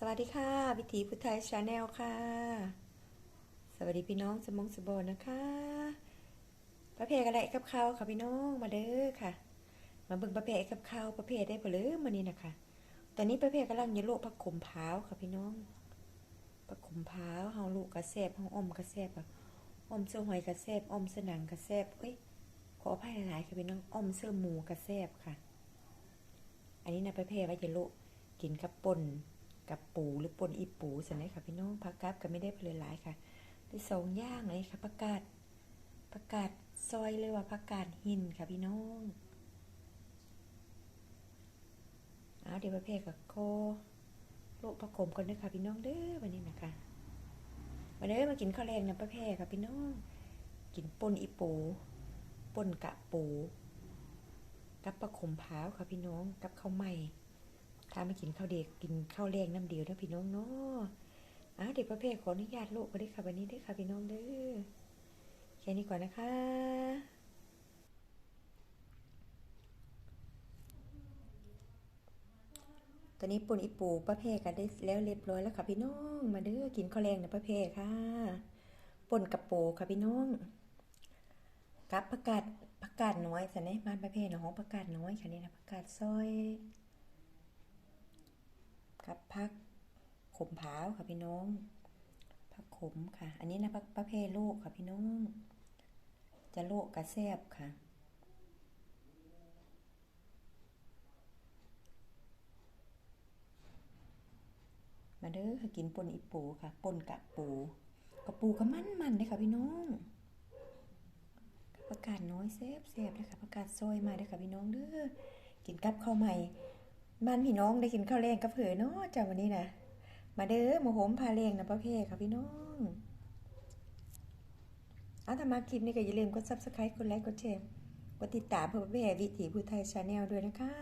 สวัสดีค่ะวิถีพุทธไทยชาแนลค่ะ สวัสดีพี่น้องสมองสบอนนะคะประเภทอะไรกับเขาค่ะพี่น้องมาเด้อค่ะ มาเบิ่งประเภทกับเขาประเภทได้เปลือมานี่นะคะตอนนี้ประเภทกำลังยโลกผักขมพร้าค่ะพี่น้องผักขมพร้าวเฮาลูกกระแซบเฮาอมกระแซบอะอมเสื้อหอยกระแซบอมเสื้อหนังกระแซบเอ้ยขออภัยหลายๆค่ะพี่น้องอมเสื้อหมูกระแซบค่ะ อันนี้นะประเภทว่าจะโลกินกับป่น กับปูหรือปนอีปูสันไหนค่ะพี่น้องผักกับก็ไม่ได้เพลหลายค่ะได้สองอย่างเลยค่ะผักกาดผักกาดซอยเลยว่าผักกาดหินค่ะพี่น้องเอาเดี๋ยวประเภทกับโคโลกประกมกันด้วยค่ะพี่น้องเด้อวันนี้นะคะมาเด้มากินข้าวแรงนะประเภทค่ะพี่น้อง กินปนอีปูปนกะปูกับปลาขมพร้าค่ะพี่น้องกับข้าวใหม่ ถ้าไม่กินข้าวเด็กกินข้าวแรงน้ำเดียวนะพี่น้องเนาะอ้าวเด็กประเภทขออนุญาตลูกมาได้ค่ะวันนี้ได้ค่ะพี่น้องเด้อแค่นี้ก่อนนะคะตอนนี้ปุ่นอีปูประเภทกันได้แล้วเรียบร้อยแล้วค่ะพี่น้อง มาเด้อกินข้าวแรงนะประเภทค่ะป่นกับปูค่ะพี่น้องกับผักกาดผักกาดน้อยสันนี่บ้านประเภทนะของผักกาดน้อยค่ะนี่นะผักกาดซอย กับผักขมพร้าวค่ะพี่น้องผักขมค่ะ อันนี้นะผักประเภทโลกค่ะพี่น้อง จะโลกกระแซบค่ะมาเด้อค่ะกินปนอีปูค่ะปนกะปูกระปูก็มันมันเลยค่ะพี่น้องประกาศน้อยเซฟเซฟเลยค่ะประกาศซอยมาเลยค่ะพี่น้องเด้อกินกับข้าวใหม่ บ้านพี่น้องได้กินข้าวแรงกับเผือเนาะจ้าวันนี้นะมาเด้อมาโหมพาแรงนะประเภทค่ะพี่น้องเอาถ้ามาคลิปนี้ก็อย่าลืมกดซับสไครต์กดไลค์กดแชร์กดติดตามเพื่อประเภทวิถีผู้ไทยชาแนลด้วยนะคะ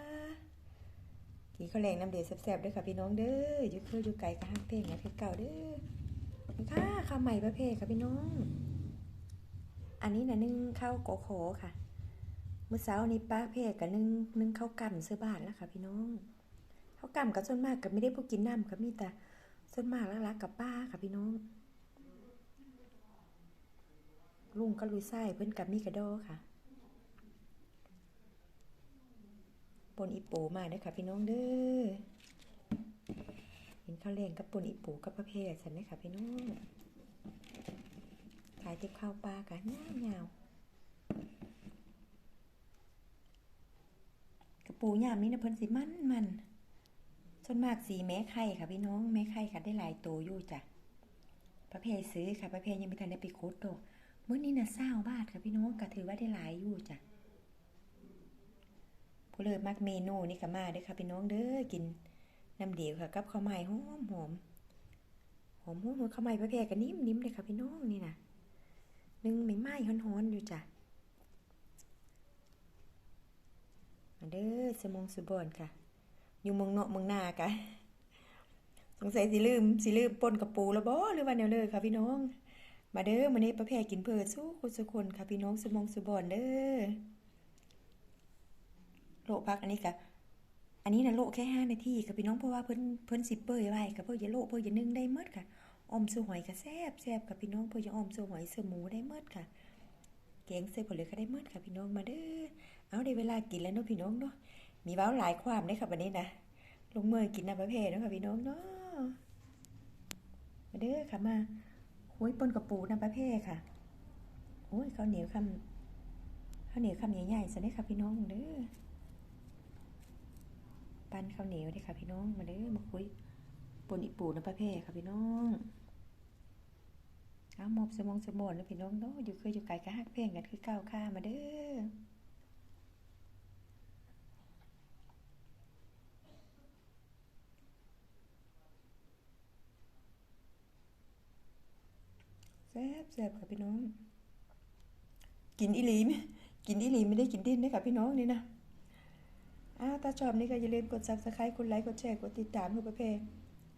กินข้าวแรงน้ำเดือดแซ่บๆด้วยค่ะพี่น้องเด้ออยู่คืออยู่ไกลกับห้างเพลงนะเพลงเก่าเด้อค่ะข้าวใหม่ประเภทค่ะพี่น้อง อันนี้นะนึ่งข้าวโกโขค่ะเมื่อเช้านี้ป้าเพศกับนึ่งนึ่งข้าวกำเสื้อบาทแล้วค่ะพี่น้อง ข้าวกำกับส่วนมากกับไม่ได้พวกกินน้ำกับมีแต่ส่วนมากรักๆกับป้าค่ะพี่น้อง ลุงก็ลุยไส้เพื่อนกับมีกระโดค่ะปนอีปูมาเด้อค่ะพี่น้องเด้อเห็นข้าวแรงกับปนอีปูกับประเภทฉันไหมค่ะพี่น้องขายติบข้าวปลากันยาวยาวกระปูยามนี้นะเพิ่นสิมันมัน ส่วนมากสีแม่ไข่ค่ะพี่น้องแม่ไข่ค่ะได้หลายตัวอยู่จ้ะประเภทซื้อค่ะประเภทยังไม่ทันได้ไปโคตรดอกเมื่อนี้นะเศร้าบาทค่ะพี่น้องก็ถือว่าได้หลายอยู่จ้ะผู้เลิศมากเมนูนี่ก็มาเด้อค่ะพี่น้องเด้อกินน้ำเดียวค่ะกับข้าวใหม่หอมหอมหอมหอมข้าวใหม่ประเภทก็นิ่มนิ่มเลยค่ะพี่น้องนี่นะนึ่งไม่ไหม้ฮ้อนๆอยู่จ้ะมาเด้อสมองสุบอนค่ะ อยู่เมืองเนาะเมืองนากะสงสัยสิลืมสิลืมปนกับปูแล้วบ่หรือว่าแนวเลยค่ะพี่น้อง มาเด้อมานี้ประเภทกินเพื่อสู้คนสุคนค่ะพี่น้องสมองสุบอนเด้อโลพักอันนี้กะอันนี้นะโลแค่ห้านาทีค่ะพี่น้องเพราะว่าเพิ่นเพิ่นสิเปื่อยไว้ค่ะเพื่อจะโลเพื่อจะนึ่งได้หมดค่ะอมสูหอยก็แซบแซบกับพี่น้องเพื่อจะออมสูหอยสู้หมูได้เมดค่ะแกงเส้ผลเหลือก็ได้เมดค่ะพี่น้องมาเด้อเอาได้เวลากินแล้วเนาะพี่น้องเนาะ มีเว้าหลายความได้ค่ะวันนี้นะลงมือกินน้ำประเภทเนะคะพี่น้องเนาะมาเด้อค่ะมาห้วยปนกระปูน้ำประเภทค่ะโอ้ยข้าวเหนียวคำข้าวเหนียวคำใหญ่ๆสิได้ค่ะพี่น้องเด้อปั้นข้าวเหนียวได้ค่ะพี่น้องมาเด้อมาคุยปนอีปูน้ำประเภทค่ะพี่น้องเอาหมอบสมองสมองแล้วพี่น้องเนาะอยู่เคยอยู่ไกลก็ฮักเพลงกันคือก้าวข้ามาเด้อ แซ่บแซ่บค่ะพี่น้อง กินอีหลีไหมกินอีหลีไม่ได้กินดิ้นได้ค่ะพี่น้องนี่นะอ้าถ้าชอบนี่ก็อย่าลืมกด subscribe กดไลค์กดแชร์กดติดตามเพื่อประเภท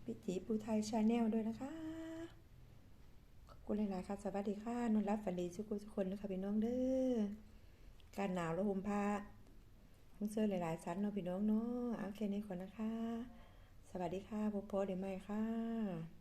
วิถีปูไทยชาแนลด้วยนะคะขอบคุณหลายๆค่ะสวัสดีค่ะนนรับฝันดีทุกคนทุกคนนะคะพี่น้องเด้อการหนาวแล้วห่มผ้าต้องเสื้อหลายๆชั้นเนาะพี่น้องเนาะเอาแค่นี้ก่อนนะคะ สวัสดีค่ะพบโพสเดี๋ยวใหม่ค่ะ